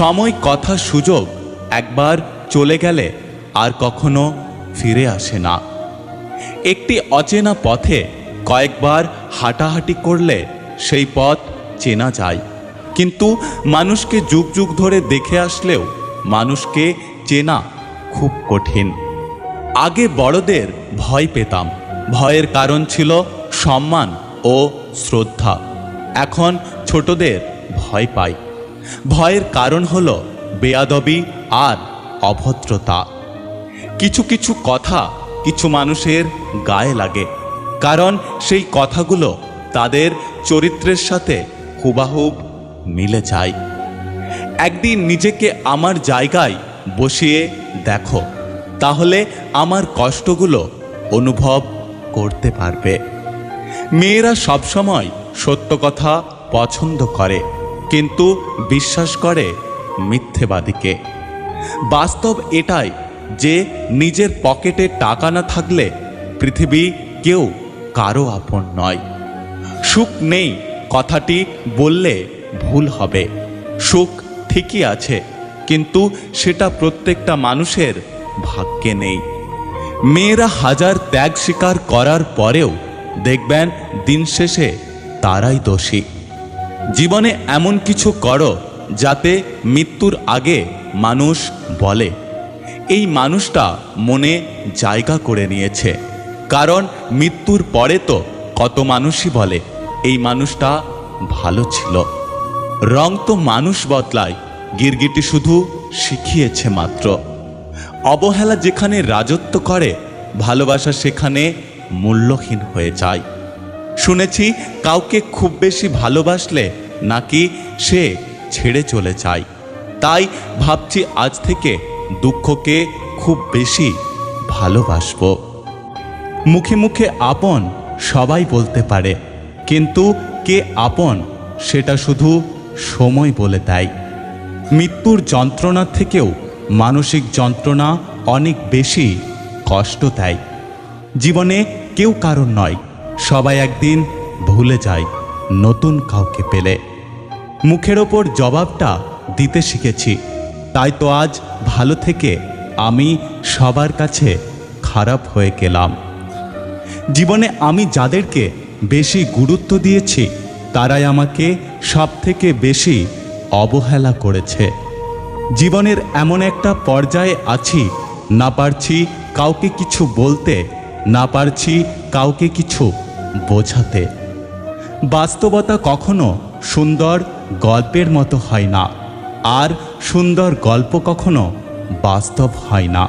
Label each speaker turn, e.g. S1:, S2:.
S1: সময়, কথা, সুযোগ একবার চলে গেলে আর কখনো ফিরে আসে না। একটি অচেনা পথে কয়েকবার হাঁটাহাঁটি করলে সেই পথ চেনা যায়। কিন্তু মানুষকে যুগ যুগ ধরে দেখে আসলেও মানুষকে চেনা খুব কঠিন। আগে বড়দের ভয় পেতাম। ভয়ের কারণ ছিল সম্মান ও শ্রদ্ধা। এখন ছোটদের ভয় পাই। ভয়ের কারণ হল বেয়াদবি আর অভদ্রতা। কিছু কিছু কথা কিছু মানুষের গায়ে লাগে, কারণ সেই কথাগুলো তাদের চরিত্রের সাথে হুবাহুব মিলে যায়। একদিন নিজেকে আমার জায়গায় বসিয়ে দেখো, তাহলে আমার কষ্টগুলো অনুভব করতে পারবে। মেয়েরা সবসময় সত্য কথা পছন্দ করে কিন্তু বিশ্বাস করে মিথ্যেবাদীকে। বাস্তব এটাই যে নিজের পকেটে টাকা না থাকলে পৃথিবী কেউ কারও আপন নয়। সুখ নেই কথাটি বললে ভুল হবে। সুখ ঠিকই আছে, কিন্তু সেটা প্রত্যেকটা মানুষের ভাগ্যে নেই। মেয়েরা হাজার ত্যাগ স্বীকার করার পরেও দেখবেন দিন শেষে তারাই দোষী। জীবনে এমন কিছু করো যাতে মৃত্যুর আগে মানুষ বলে। এই মানুষটা মনে জায়গা করে নিয়েছে। কারণ মৃত্যুর পরে তো কত মানুষই বলে, এই মানুষটা ভালো ছিল। রং তো মানুষ বদলায়, গিরগিটি শুধু শিখিয়েছে মাত্র। অবহেলা যেখানে রাজত্ব করে, ভালোবাসা সেখানে মূল্যহীন হয়ে যায়। শুনেছি কাউকে খুব বেশি ভালোবাসলে নাকি সে ছেড়ে চলে যায়। তাই ভাবছি আজ থেকে দুঃখকে খুব বেশি ভালোবাসবো। মুখে মুখে আপন সবাই বলতে পারে, কিন্তু কে আপন সেটা শুধু সময় বলে দেয়। মৃত্যুর যন্ত্রণা থেকেও মানসিক যন্ত্রণা অনেক বেশি কষ্ট দেয়। জীবনে কেউ কারণ নয় সবাই একদিন ভুলে যায় নতুন কাউকে পেলে। মুখের ওপর জবাবটা দিতে শিখেছি। তাই তো আজ ভালো থেকে আমি সবার কাছে খারাপ হয়ে গেলাম। জীবনে আমি যাদেরকে বেশি গুরুত্ব দিয়েছি, তারাই আমাকে সব থেকে বেশি অবহেলা করেছে। জীবনের এমন একটা পর্যায়ে আছি, না পারছি কাউকে কিছু বলতে, না পারছি কাউকে কিছু বোঝাতে। বাস্তবতা কখনো সুন্দর গল্পের মতো হয় না, আর সুন্দর গল্প কখনো বাস্তব হয় না।